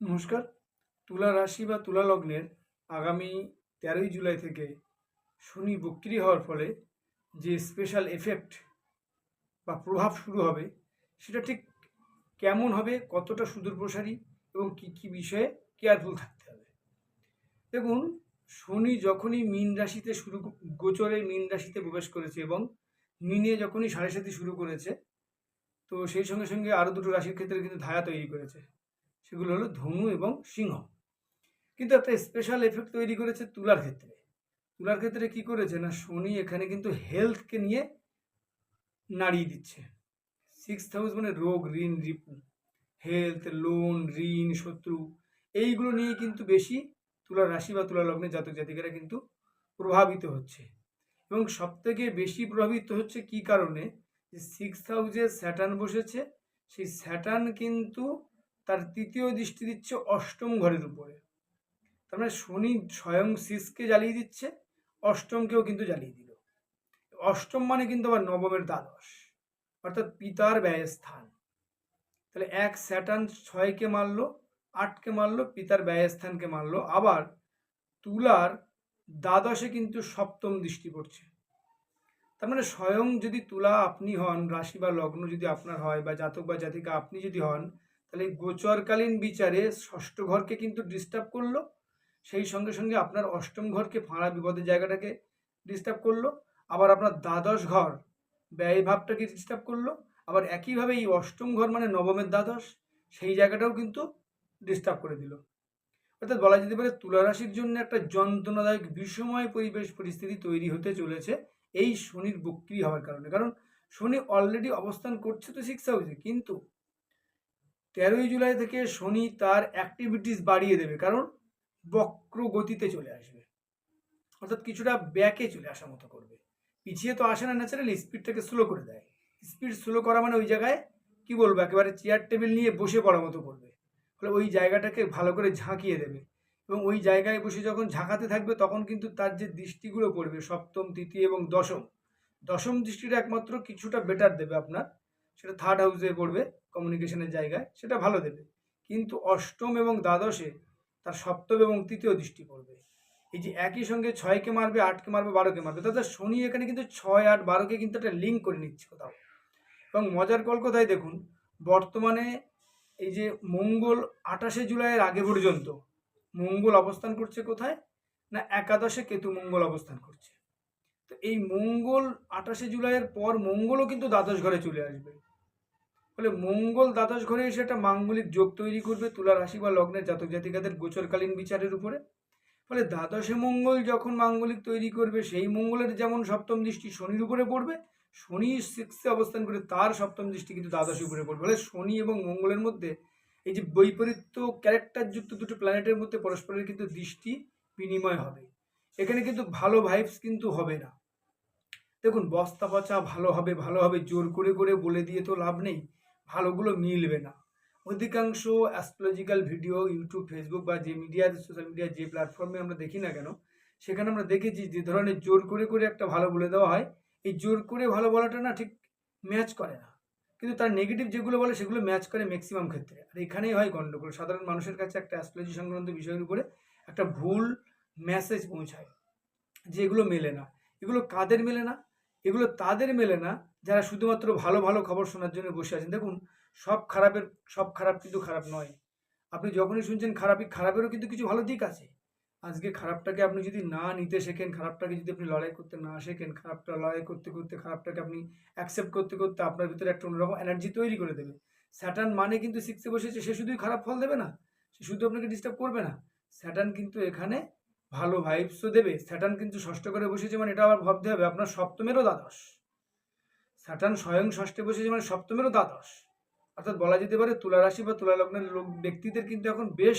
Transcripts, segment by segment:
নমস্কার। তুলা রাশি বা তুলা লগ্নের আগামী তেরোই জুলাই থেকে শনি বক্রি হওয়ার ফলে যে স্পেশাল এফেক্ট বা প্রভাব শুরু হবে, সেটা ঠিক কেমন হবে, কতটা সুদূরপ্রসারী এবং কী কী বিষয়ে কেয়ারফুল থাকতে হবে। দেখুন, শনি যখনই মীন রাশিতে শুরু গোচরে মীন রাশিতে প্রবেশ করেছে এবং মিনে যখনই সাড়ে সাথে শুরু করেছে, তো সেই সঙ্গে সঙ্গে আরও দুটো রাশির ক্ষেত্রে কিন্তু ধায়া তৈরি করেছে। সেগুলো হলো ধনু এবং সিংহ। কিন্তু একটা স্পেশাল এফেক্ট তৈরি করেছে তুলার ক্ষেত্রে। তুলার ক্ষেত্রে কি করেছে না, শনি এখানে কিন্তু হেলথকে নিয়ে নাড়িয়ে দিচ্ছে। সিক্স হাউস মানে রোগ, ঋণ, রিপু। হেলথ লোন ঋণ, শত্রু, এইগুলো নিয়ে কিন্তু বেশি তুলা রাশি বা তুলা লগ্নে জাতক জাতিকারা কিন্তু প্রভাবিত হচ্ছে। এবং সবথেকে বেশি প্রভাবিত হচ্ছে কি কারণে? যে সিক্স হাউসে স্যাটার্ন বসেছে। সেই স্যাটার্ন কিন্তু তার তৃতীয় দৃষ্টি দিচ্ছে অষ্টম ঘরের উপরে। তার মানে শনি স্বয়ং শিষকে জ্বালিয়ে দিচ্ছে, অষ্টমকেও কিন্তু জ্বালিয়ে দিল। অষ্টম মানে কিন্তু আবার নবমের দ্বাদশ, অর্থাৎ পিতার ব্যয়স্থান। তাহলে এক স্যাটার্ন ছয়কে মারলো, আটকে মারলো, পিতার ব্যয়স্থানকে মারলো। আবার তুলার দ্বাদশে কিন্তু সপ্তম দৃষ্টি পড়ছে। তার মানে স্বয়ং যদি তুলা আপনি হন, রাশি বা লগ্ন যদি আপনার হয় বা জাতক বা জাতিকা আপনি যদি হন তাহলে গোচরকালীন বিচারে ষষ্ঠ ঘরকে কিন্তু ডিস্টার্ব করল, সেই সঙ্গে সঙ্গে আপনার অষ্টম ঘরকে ফাঁড়া বিপদের জায়গাটাকে ডিস্টার্ব করল, আবার আপনার দ্বাদশ ঘর ব্যয় ভাবটাকে ডিস্টার্ব করল, আবার একইভাবে এই অষ্টম ঘর মানে নবমের দ্বাদশ, সেই জায়গাটাও কিন্তু ডিস্টার্ব করে দিল। অর্থাৎ বলা যেতে পারে তুলা রাশির জন্য একটা যন্ত্রণাদায়ক বিষময় পরিবেশ পরিস্থিতি তৈরি হতে চলেছে এই শনির বক্রি হওয়ার কারণে। কারণ শনি অলরেডি অবস্থান করছে তো সিক্স হাউসে কিন্তু তেরোই জুলাই থেকে শনি তার অ্যাক্টিভিটিস বাড়িয়ে দেবে, কারণ বক্র গতিতে চলে আসবে। অর্থাৎ কিছুটা ব্যাকে চলে আসার মতো করবে। পিছিয়ে তো আসে না ন্যাচারালি স্পিডটাকে স্লো করে দেয়। স্পিড স্লো করা মানে ওই জায়গায়, কি বলব, একেবারে চেয়ার টেবিল নিয়ে বসে পড়ার মতো করবে। ফলে ওই জায়গাটাকে ভালো করে ঝাঁকিয়ে দেবে। এবং ওই জায়গায় বসে যখন ঝাঁকাতে থাকবে, তখন কিন্তু তার যে দৃষ্টিগুলো পড়বে, সপ্তম, তৃতীয় এবং দশম দশম দৃষ্টিটা একমাত্র কিছুটা বেটার দেবে আপনার সেটা থার্ড হাউসে পড়বে কমিউনিকেশনের জায়গায়, সেটা ভালো দেবে। কিন্তু অষ্টম এবং দ্বাদশে তার সপ্তম এবং তৃতীয় দৃষ্টি পড়বে। এই যে একই সঙ্গে ছয়কে মারবে, আটকে মারবে, বারোকে মারবে তাতে শনি এখানে কিন্তু ছয়, আট, বারোকে কিন্তু একটা লিঙ্ক করে নিচ্ছে কোথাও। এবং মজার কল কোথায় দেখুন, বর্তমানে এই যে মঙ্গল আঠাশে জুলাইয়ের আগে পর্যন্ত মঙ্গল অবস্থান করছে কোথায়? না, একাদশে কেতু মঙ্গল অবস্থান করছে। তো এই মঙ্গল আঠাশে জুলাইয়ের পর মঙ্গলও কিন্তু দ্বাদশ ঘরে চলে আসবে। ফলে মঙ্গল দ্বাদশ ঘরে এসে একটা মাঙ্গলিক যোগ তৈরি করবে তুলা রাশি বা লগ্নের জাতক জাতিকাদের গোচরকালীন বিচারের উপরে। ফলে দ্বাদশে মঙ্গল যখন মাঙ্গলিক তৈরি করবে, সেই মঙ্গলের যেমন সপ্তম দৃষ্টি শনির উপরে পড়বে, শনি সিক্সে অবস্থান করে তার সপ্তম দৃষ্টি কিন্তু দ্বাদশের উপরে পড়বে। ফলে শনি এবং মঙ্গলের মধ্যে এই যে বৈপরীত্য ক্যারেক্টারযুক্ত দুটো প্ল্যানেটের মধ্যে পরস্পরের কিন্তু দৃষ্টি বিনিময় হবে। এখানে কিন্তু ভালো ভাইবস কিন্তু হবে না। দেখুন বস্তা পচা ভালো হবে ভালো হবে, জোর করে করে বলে দিয়ে তো লাভ নেই। ভালোগুলো মিলবে না। অধিকাংশ অ্যাস্ট্রোলজিক্যাল ভিডিও ইউটিউব ফেসবুক বা যে মিডিয়া সোশ্যাল মিডিয়া যে প্ল্যাটফর্মে আমরা দেখি না কেন, সেখানে আমরা দেখেছি যে ধরনের জোর করে করে একটা ভালো বলে দেওয়া হয়। এই জোর করে ভালো বলাটা না ঠিক ম্যাচ করে না। কিন্তু তার নেগেটিভ যেগুলো বলে, সেগুলো ম্যাচ করে ম্যাক্সিমাম ক্ষেত্রে। আর এখানেই হয় গণ্ডগোল সাধারণ মানুষের কাছে একটা অ্যাস্ট্রোলজি সংক্রান্ত বিষয়ের উপরে একটা ভুল মেসেজ পৌঁছায়। যে এগুলো মেলে না। এগুলো কাদের মেলে না? এগুলো তাদের মেলে না, যারা শুধুমাত্র ভালো ভালো খবর শোনার জন্য বসে আছেন। দেখুন, সব খারাপের, সব খারাপ কিন্তু খারাপ নয়। আপনি যখনই শুনছেন খারাপই, খারাপেরও কিন্তু কিছু ভালো দিক আছে। আজকে খারাপটাকে আপনি যদি না নিতে শেখেন, খারাপটাকে যদি আপনি লড়াই করতে না শেখেন, খারাপটা লড়াই করতে করতে, খারাপটাকে আপনি অ্যাকসেপ্ট করতে করতে আপনার ভিতরে একটা অন্যরকম এনার্জি তৈরি করে দেবে। স্যাটার্ন মানে কিন্তু সিক্সে বসেছে, সে শুধুই খারাপ ফল দেবে না, সে শুধু আপনাকে ডিস্টার্ব করবে না। স্যাটার্ন কিন্তু এখানে ভালো ভাইবসও দেবে। স্যাটার্ন কিন্তু ষষ্ঠ করে বসেছে মানে এটা আবার ভাবতে হবে, আপনার সপ্তমেরও দ্বাদশ। স্যাটার্ন স্বয়ং ষষ্ঠে বসেছে মানে সপ্তমেরও দ্বাদশ। অর্থাৎ বলা যেতে পারে তুলা রাশি বা তুলা লগ্নের লোক ব্যক্তিদের কিন্তু এখন বেশ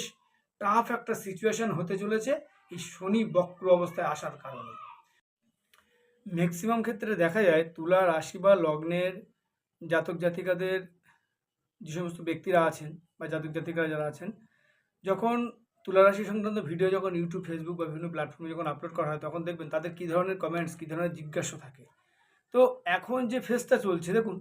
টাফ একটা সিচুয়েশন হতে চলেছে এই শনি বক্র অবস্থায় আসার কারণে। ম্যাক্সিমাম ক্ষেত্রে দেখা যায় তুলা রাশি বা লগ্নের জাতক জাতিকাদের যে সমস্ত ব্যক্তিরা আছেন বা জাতক জাতিকারা যারা আছেন, যখন তুলা রাশি সংক্রান্ত ভিডিও যখন ইউটিউব ফেসবুক বা বিভিন্ন প্ল্যাটফর্মে যখন আপলোড করা হয়, তখন দেখবেন তাদের কী ধরনের কমেন্টস কী ধরনের জিজ্ঞাসা থাকে। তো এখন যে ফেজটা চলছে, দেখুন,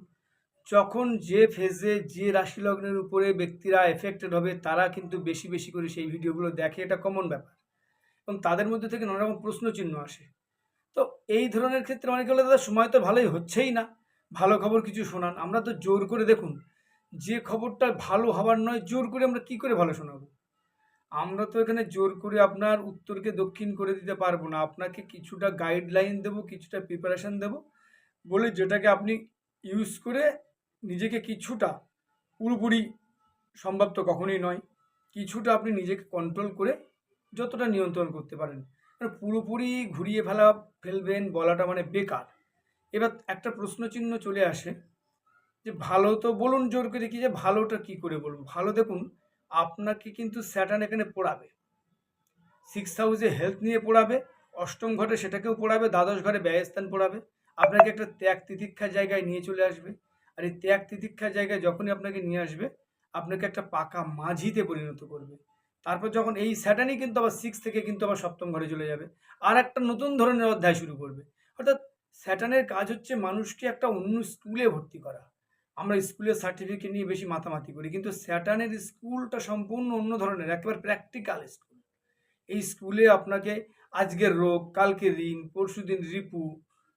যখন যে ফেজে যে রাশি লগ্নের উপরে ব্যক্তিরা এফেক্টেড হবে, তারা কিন্তু বেশি বেশি করে সেই ভিডিওগুলো দেখে, এটা কমন ব্যাপার। এবং তাদের মধ্যে থেকে নানা রকম প্রশ্ন চিহ্ন আসে। তো এই ধরনের ক্ষেত্রে অনেকে বলে দাদা, সময় তো ভালোই হচ্ছেই না। ভালো খবর কিছু শোনান। আমরা তো জোর করে দেখুন, যে খবরটা ভালো হবার নয়, জোর করে আমরা কি করে ভালো শোনাবো? আমরা তো এখানে জোর করে আপনার উত্তরকে দক্ষিণ করে দিতে পারব না। আপনাকে কিছুটা গাইডলাইন দেবো, কিছুটা প্রিপারেশন দেবো, বলে যেটাকে আপনি ইউজ করে নিজেকে কিছুটা পুরোপুরি সম্ভব তো কখনোই নয়। কিছুটা আপনি নিজেকে কন্ট্রোল করে যতটা নিয়ন্ত্রণ করতে পারেন। মানে পুরোপুরি ঘুরিয়ে ফেলা, ফেলবেন বলাটা মানে বেকার। এবার একটা প্রশ্নচিহ্ন চলে আসে যে ভালো তো বলুন জোর করে কি যে ভালোটা কি করে বলব? ভালো দেখুন আপনাকে কিন্তু স্যাটার্ন এখানে পড়াবে। সিক্স হাউসে হেলথ নিয়ে পড়াবে, অষ্টম ঘরে সেটাকেও পড়াবে, দ্বাদশ ঘরে ব্যয়স্থান পড়াবে। আপনাকে একটা ত্যাগ তিতিক্ষার জায়গায় নিয়ে চলে আসবে। আর এই ত্যাগ তিতিক্ষার জায়গায় যখনই আপনাকে নিয়ে আসবে, আপনাকে একটা পাকা মাঝিতে পরিণত করবে। তারপর যখন এই স্যাটার্নই কিন্তু আবার সিক্স থেকে কিন্তু আবার সপ্তম ঘরে চলে যাবে। আর একটা নতুন ধরনের অধ্যায় শুরু করবে। অর্থাৎ স্যাটার্নের কাজ হচ্ছে মানুষকে একটা অন্য স্কুলে ভর্তি করা। আমরা স্কুলের সার্টিফিকেট নিয়ে বেশি মাতামাতি করি, কিন্তু স্যাটার্নের স্কুলটা সম্পূর্ণ অন্য ধরনের, একেবারে প্র্যাকটিক্যাল স্কুল এই স্কুলে আপনাকে আজকের রোগ, কালকে ঋণ, পরশু দিন রিপু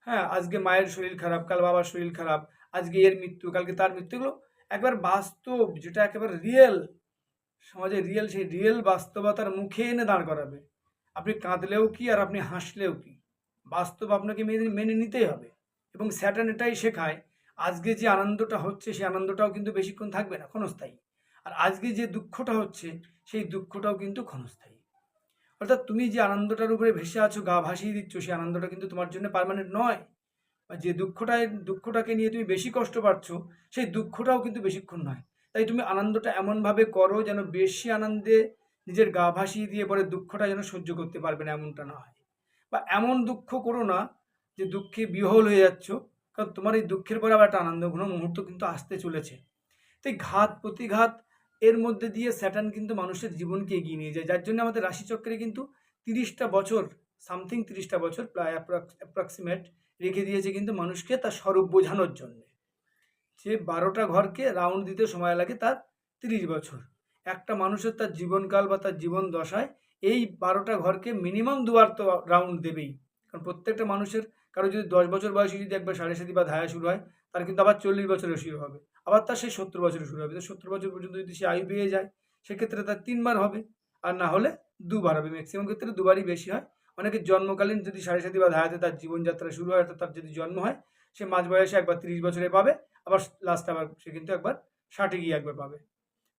হ্যাঁ আজকে মায়ের শরীর খারাপ, কাল বাবার শরীর খারাপ, আজকে এর মৃত্যু, কালকে তার মৃত্যু, এগুলো একবার বাস্তব, যেটা একেবারে রিয়েল সমাজে রিয়েল সেই রিয়েল বাস্তবতার মুখে এনে দাঁড় করাবে। আপনি কাঁদলেও কি আর আপনি হাসলেও কি? বাস্তব আপনাকে মেনে মেনে নিতেই হবে। এবং স্যাটার্ন এটাই শেখায় আজকে যে আনন্দটা হচ্ছে, সেই আনন্দটাও কিন্তু বেশিক্ষণ থাকবে না, ক্ষণস্থায়ী। আর আজকে যে দুঃখটা হচ্ছে, সেই দুঃখটাও কিন্তু ক্ষণস্থায়ী। অর্থাৎ তুমি যে আনন্দটার উপরে ভেসে আছো, গা ভাসিয়ে দিচ্ছ, সেই আনন্দটা কিন্তু তোমার জন্য পারমানেন্ট নয়। বা যে দুঃখটায় দুঃখটাকে নিয়ে তুমি বেশি কষ্ট পাচ্ছ, সেই দুঃখটাও কিন্তু বেশিক্ষণ নয়। তাই তুমি আনন্দটা এমনভাবে করো যেন বেশি আনন্দে নিজের গা ভাসিয়ে দিয়ে পরে দুঃখটা যেন সহ্য করতে পারবে না, এমনটা না হয়। বা এমন দুঃখ করো না যে দুঃখে বিহল হয়ে যাচ্ছ কারণ তোমার এই দুঃখের পরে আবার একটা আনন্দঘন মুহূর্ত কিন্তু আসতে চলেছে। তাই ঘাত, প্রতিঘাত এর মধ্যে দিয়ে স্যাটার্ন কিন্তু মানুষের জীবনকে এগিয়ে নিয়ে যায়। যার জন্য আমাদের রাশিচক্রে কিন্তু তিরিশটা বছর, সামথিং তিরিশটা বছর প্রায় অ্যাপ্রক্সিমেট রেখে দিয়েছে কিন্তু মানুষকে তার স্বরূপ বোঝানোর জন্য। যে বারোটা ঘরকে রাউন্ড দিতে সময় লাগে তার তিরিশ বছর। একটা মানুষের তার জীবনকাল বা তার জীবন দশায় এই বারোটা ঘরকে মিনিমাম দুবার তো রাউন্ড দেবেই। কারণ প্রত্যেকটা মানুষের কারও যদি দশ বছর বয়সে যদি একবার সাড়ে সাতি বা ধায়া শুরু হয়, তার কিন্তু আবার চল্লিশ বছরে শুরু হবে। আবার তার সেই সত্তর বছরে শুরু হবে। তো সত্তর বছর পর্যন্ত যদি সে আয়ু পেয়ে যায়, সেক্ষেত্রে তার তিনবার হবে। আর না হলে দুবার হবে। ম্যাক্সিমাম ক্ষেত্রে দুবারই বেশি হয়। অনেকে জন্মকালীন যদি সাড়ে সাতি বা ধায়াতে তার জীবনযাত্রা শুরু হয় তার যদি জন্ম হয়, সে মাঝ বয়সে একবার তিরিশ বছরে পাবে। আবার লাস্ট আবার সে কিন্তু একবার ষাটে গিয়ে একবার পাবে।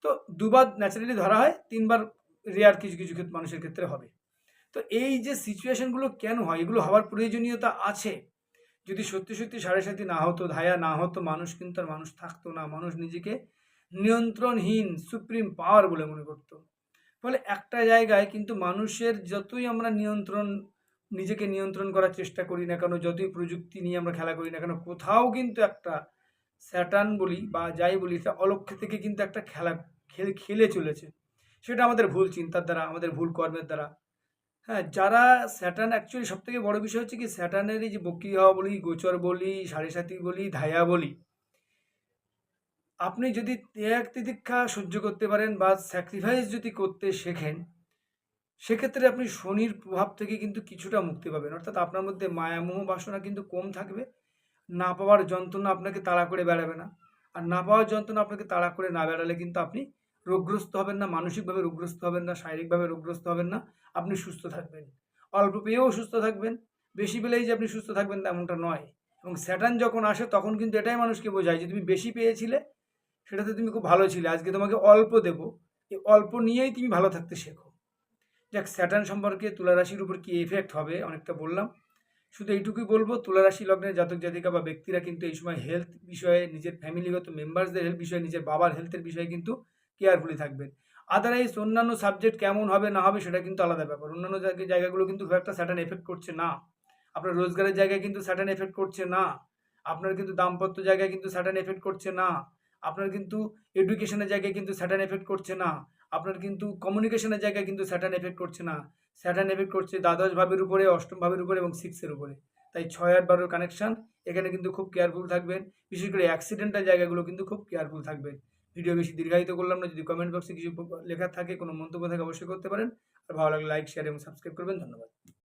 তো দুবার ন্যাচারালি ধরা হয়, তিনবার রেয়ার কিছু কিছু ক্ষেত্রে মানুষের ক্ষেত্রে হবে। তো এই যে সিচুয়েশনগুলো কেন হয়? এগুলো হওয়ার প্রয়োজনীয়তা আছে। যদি সত্যি সত্যি সাড়ে সাথী না হতো, ধায়া না হতো, মানুষ কিন্তু আর মানুষ থাকতো না। মানুষ নিজেকে নিয়ন্ত্রণহীন সুপ্রিম পাওয়ার বলে মনে করতো। ফলে একটা জায়গায় কিন্তু মানুষের যতই আমরা নিয়ন্ত্রণ, নিজেকে নিয়ন্ত্রণ করার চেষ্টা করি না কেন, যতই প্রযুক্তি নিয়ে আমরা খেলা করি না কেন, কোথাও কিন্তু একটা স্যাটার্ন বলি বা যাই বলি সেটা অলক্ষ্য থেকে কিন্তু একটা খেলা খেলে খেলে চলেছে। সেটা আমাদের ভুল চিন্তার দ্বারা, আমাদের ভুল কর্মের দ্বারা। হ্যাঁ যারা স্যাটার্ন অ্যাকচুয়ালি সব থেকে বড় বিষয় হচ্ছে কি স্যাটার্নের যে বক্রি হওয়া বলি, গোচর বলি সাড়ে সাথী বলি, ধায়া বলি, আপনি যদি ত্যাগ তিতিক্ষা সহ্য করতে পারেন বা স্যাক্রিফাইস যদি করতে শেখেন, সেক্ষেত্রে আপনি শনির প্রভাব থেকে কিন্তু কিছুটা মুক্তি পাবেন। অর্থাৎ আপনার মধ্যে মায়ামোহ বাসনা কিন্তু কম থাকবে। না পাওয়ার যন্ত্রণা আপনাকে তাড়া করে বেড়াবে না। আর না পাওয়ার যন্ত্রণা আপনাকে তাড়া করে না বেড়ালে কিন্তু আপনি রোগগ্রস্ত হবেন না, মানসিকভাবে রোগগ্রস্ত হবেন না, শারীরিকভাবে রোগগ্রস্ত হবেন না, আপনি সুস্থ থাকবেন। অল্প পেয়েও সুস্থ থাকবেন, বেশি পেলেই যে আপনি সুস্থ থাকবেন তেমনটা নয়। এবং স্যাটার্ন যখন আসে তখন কিন্তু এটাই মানুষকে বোঝায় যে তুমি বেশি পেয়েছিলে, সেটাতে তুমি খুব ভালো ছিলে, আজকে তোমাকে অল্প দেব। এই অল্প নিয়েই তুমি ভালো থাকতে শেখো। যাক, স্যাটার্ন সম্পর্কে তুলারাশির উপর কী এফেক্ট হবে অনেকটা বললাম। শুধু এইটুকুই বলব, তুলারাশি লগ্নের জাতক জাতিকা বা ব্যক্তিরা কিন্তু এই সময় হেলথ বিষয়ে, নিজের ফ্যামিলিগত মেম্বার্সদের হেলথ বিষয়ে, নিজের বাবার হেলথের বিষয়ে কিন্তু কেয়ারফুলি থাকবেন। আদারওয়াইজ অন্যান্য সাবজেক্ট কেমন হবে, না হবে সেটা কিন্তু আলাদা ব্যাপার। অন্যান্য জায়গাগুলো কিন্তু খুব একটা স্যাটার্ন এফেক্ট করছে না। আপনার রোজগারের জায়গায় কিন্তু স্যাটার্ন এফেক্ট করছে না। আপনার কিন্তু দাম্পত্য জায়গায় কিন্তু স্যাটার্ন এফেক্ট করছে না। আপনার কিন্তু এডুকেশনের জায়গায় কিন্তু স্যাটার্ন এফেক্ট করছে না। আপনার কিন্তু কমিউনিকেশনের জায়গায় কিন্তু স্যাটার্ন এফেক্ট করছে না। স্যাটার্ন এফেক্ট করছে দ্বাদশ ভাবের উপরে, অষ্টম ভাবের উপরে এবং সিক্সের উপরে। তাই ছয় আট বারোর কানেকশান এখানে কিন্তু খুব কেয়ারফুল থাকবেন। বিশেষ করে অ্যাক্সিডেন্টাল জায়গাগুলো কিন্তু খুব কেয়ারফুল থাকবেন। ভিডিও বেশি দীর্ঘায়িত করলাম না, যদি কমেন্ট বক্সে কিছু লেখা থাকে, কোনো মন্তব্য থাকে, অবশ্যই করতে পারেন। আর ভালো লাগলে লাইক শেয়ার এবং সাবস্ক্রাইব করবেন। ধন্যবাদ।